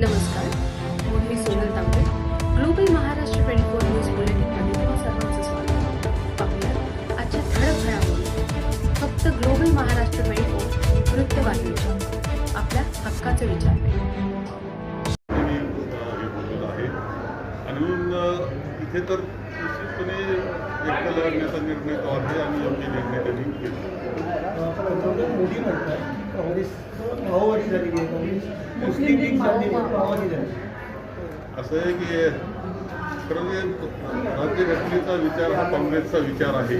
नमस्कार. मी Sonal Tambe. Global Maharashtra twenty four news बुलेटिनमध्ये तुम्हा सर्वांचं स्वागत पाहूया आजच्या ठळक घडामोडी. फक्त ग्लोबल महाराष्ट्र ट्वेंटी फोर वृत्तवाहिनीच्या आपल्या हक्काचे विचार आणि म्हणून इथे तर निश्चितपणे एकट्याला लढण्याचा निर्णय तो आहे आणि योग्य निर्णय त्यांनी घेतला. मोदी म्हणतात काँग्रेस भाववाडी झालेली आहे काँग्रेस मुस्लिम लीग झालेली आहे भाववाडी झाली. असं आहे की खरं राज्यघटनेचा विचार हा काँग्रेसचा विचार आहे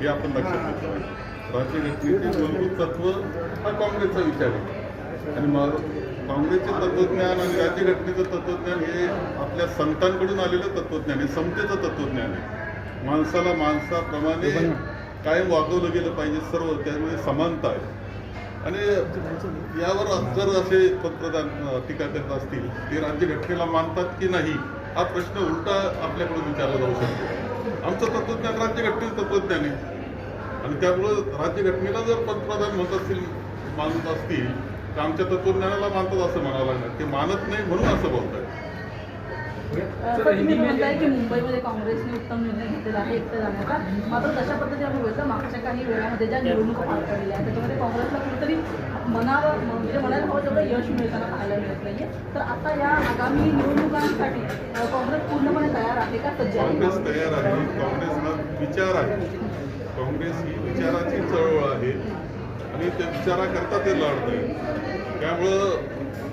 हे आपण लक्षात घेतलं पाहिजे. राज्यघटनेचे मूलभूत तत्व हा काँग्रेसचा विचार आहे. आणि मग काँग्रेसचे तत्वज्ञान आणि राज्यघटनेचं तत्वज्ञान हे आपल्या संतांकडून आलेलं तत्वज्ञान आहे समतेचं तत्वज्ञान आहे. माणसाला माणसाप्रमाणे कायम वागवलं गेलं पाहिजे सर्व त्यामध्ये समानता आहे. आणि यावर जर असे पंतप्रधान टीका करत असतील ते राज्यघटनेला मानतात की नाही हा प्रश्न उलटा आपल्याकडून विचारला जाऊ शकतो. आमचं तत्वज्ञान राज्यघटनेचं तत्वज्ञान आहे. आणि त्यामुळं राज्यघटनेला जर पंतप्रधान म्हणत असतील मानत असतील तर आमच्या तत्वज्ञानाला मानतात असं म्हणावं लागणार. ते मानत नाही म्हणून असं बोलताय तुम्ही म्हणताय की मुंबईमध्ये काँग्रेसने उत्तम निर्णय घेतलेला आहे एकटं जाण्याचा. मात्र तशा पद्धतीने आपण बघितलं मागच्या काही वेळामध्ये ज्या निवडणुका पार पडलेल्या आहेत त्याच्यामध्ये काँग्रेसला कुठेतरी मनावर म्हणजे म्हणायला हवं तेवढं यश मिळताना पाहायला मिळत नाहीये. तर आता या आगामी निवडणुकांसाठी काँग्रेस पूर्णपणे तयार आहे का सज्ज काँग्रेस आहे तयार आहे. काँग्रेस हा विचार आहे. काँग्रेस ही विचाराची चळवळ आहे. आणि त्या विचाराकरता ते लढत आहे. त्यामुळं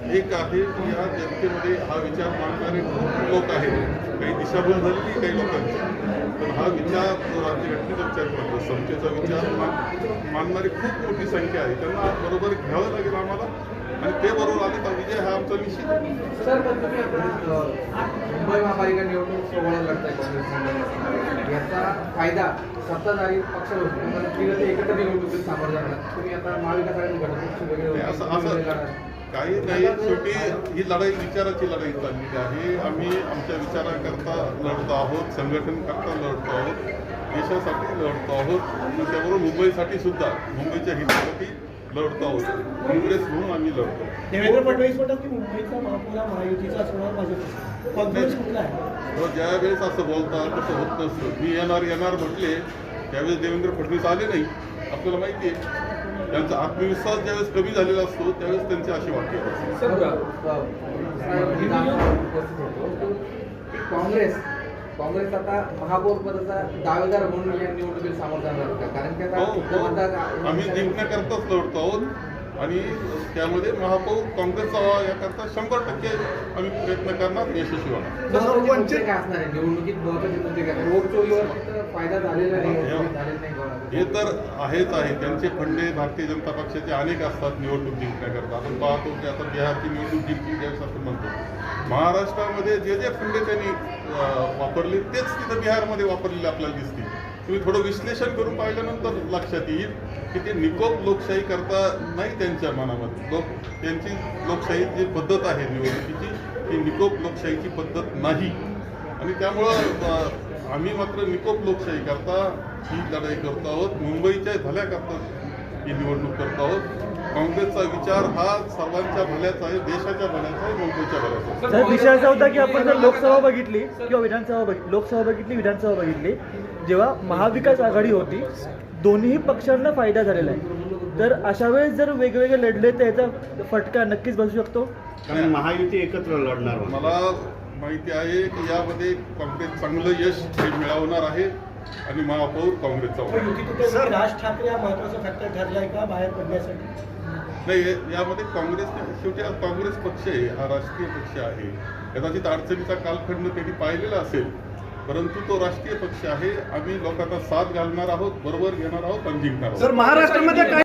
एक आहे की या जनतेमध्ये हा विचार मानणारे लोक आहेत. काही दिशाभूल झालेली काही लोकांची. पण हा विचार जो राज्यघटनेचा विचार करतो समतेचा विचार मान मानणारी खूप मोठी संख्या आहे. त्यांना बरोबर घ्यावं लागेल आम्हाला. आणि ते बरोबर आले तर विजय हा आमचा निश्चित. सर पण तुम्ही मुंबई महापालिका निवडणूक सोहळा लढताय काँग्रेस याचा फायदा सत्ताधारी पक्ष एकत्र निवडणुकीत सामोरं जाणार तुम्ही आता महाविकास आघाडी असं असं काही नाही शेवटी ही लढाई विचाराची लढाई चाललेली आहे. आम्ही आमच्या विचाराकरता लढतो आहोत संघटन करता लढतो आहोत देशासाठी लढतो आहोत. आणि त्याबरोबर मुंबईसाठी सुद्धा मुंबईच्या हितासाठी लढतो आहोत काँग्रेस म्हणून आम्ही लढतो देवेंद्र फडणवीस म्हणतात की मुंबईचा महापुरा महायुतीचा असणार भाजप ज्या वेळेस असं बोलतात तसं होत नसतं मी येणार येणार म्हटले त्यावेळेस देवेंद्र फडणवीस आले नाही आपल्याला माहिती आहे त्यांचा आत्मविश्वास ज्यावेळेस कमी झालेला असतो त्यावेळेस त्यांची अशी वाक्य असतात सर उपस्थित होतो की काँग्रेस काँग्रेस आता महापौर पदाचा दावेदार म्हणून या निवडणुकीत सामोरं जाणार का कारण की आता हो, हो. आम्ही जिंकण्याकरताच लढतो आहोत आणि त्यामध्ये महापौर काँग्रेसचा व्हावा याकरता शंभर टक्के आम्ही प्रयत्न करणार यशस्वी होणार. नाही गोळा. हे तर आहेच आहे. त्यांचे फंडे भारतीय जनता पक्षाचे अनेक असतात निवडणूक जिंकण्याकरता आपण पाहतो की आता बिहारची निवडणूक जिंकली ज्यावेळेस आपण म्हणतो. महाराष्ट्रामध्ये जे जे फंडे त्यांनी वापरले तेच तिथं बिहारमध्ये वापरलेले आपल्याला दिसतील. तुम्ही थोडं विश्लेषण करून पाहिल्यानंतर लक्षात येईल की ते निकोप लोकशाही करता नाही त्यांच्या मनामध्ये. लोक त्यांची लोकशाही जी पद्धत आहे निवडणुकीची ती निकोप लोकशाहीची पद्धत नाही. आणि त्यामुळं आम्ही मात्र निकोप लोकशाही करता ही लढाई करत आहोत. मुंबईच्या भल्याकरता ही निवडणूक करत आहोत. काँग्रेसचा विचार हा सर्वांच्या भल्याचा आहे देशाच्या भल्याचा आहे मुंबईच्या भल्याचा विषय असा होता की आपण जर लोकसभा बघितली किंवा विधानसभा बघितली लोकसभा बघितली विधानसभा बघितली जेव्हा महाविकास आघाडी होती दोन्ही पक्षांना फायदा झालेला आहे. तर अशा वेळेस जर वेगवेगळे लढले तर याचा फटका नक्कीच बसू शकतो? कारण महायुती एकत्र लढणार. मला माहिती आहे की यामध्ये काँग्रेस चांगलं यश हे मिळवणार आहे. आणि महापौर काँग्रेसचा राज ठाकरे हा महत्त्वाचा फॅक्टर ठरलाय का बाहेर पडण्यासाठी? नाही यामध्ये काँग्रेसने शेवटी हा काँग्रेस पक्ष आहे हा राष्ट्रीय पक्ष आहे. कदाचित अडचणीचा कालखंड त्यांनी पाहिलेला असेल परंतु तो राष्ट्रीय पक्ष आहे. आम्ही लोकांना साथ घालणार आहोत बरोबर घेणार आहोत आणि जिंकणार आहोत. सर महाराष्ट्रामध्ये काय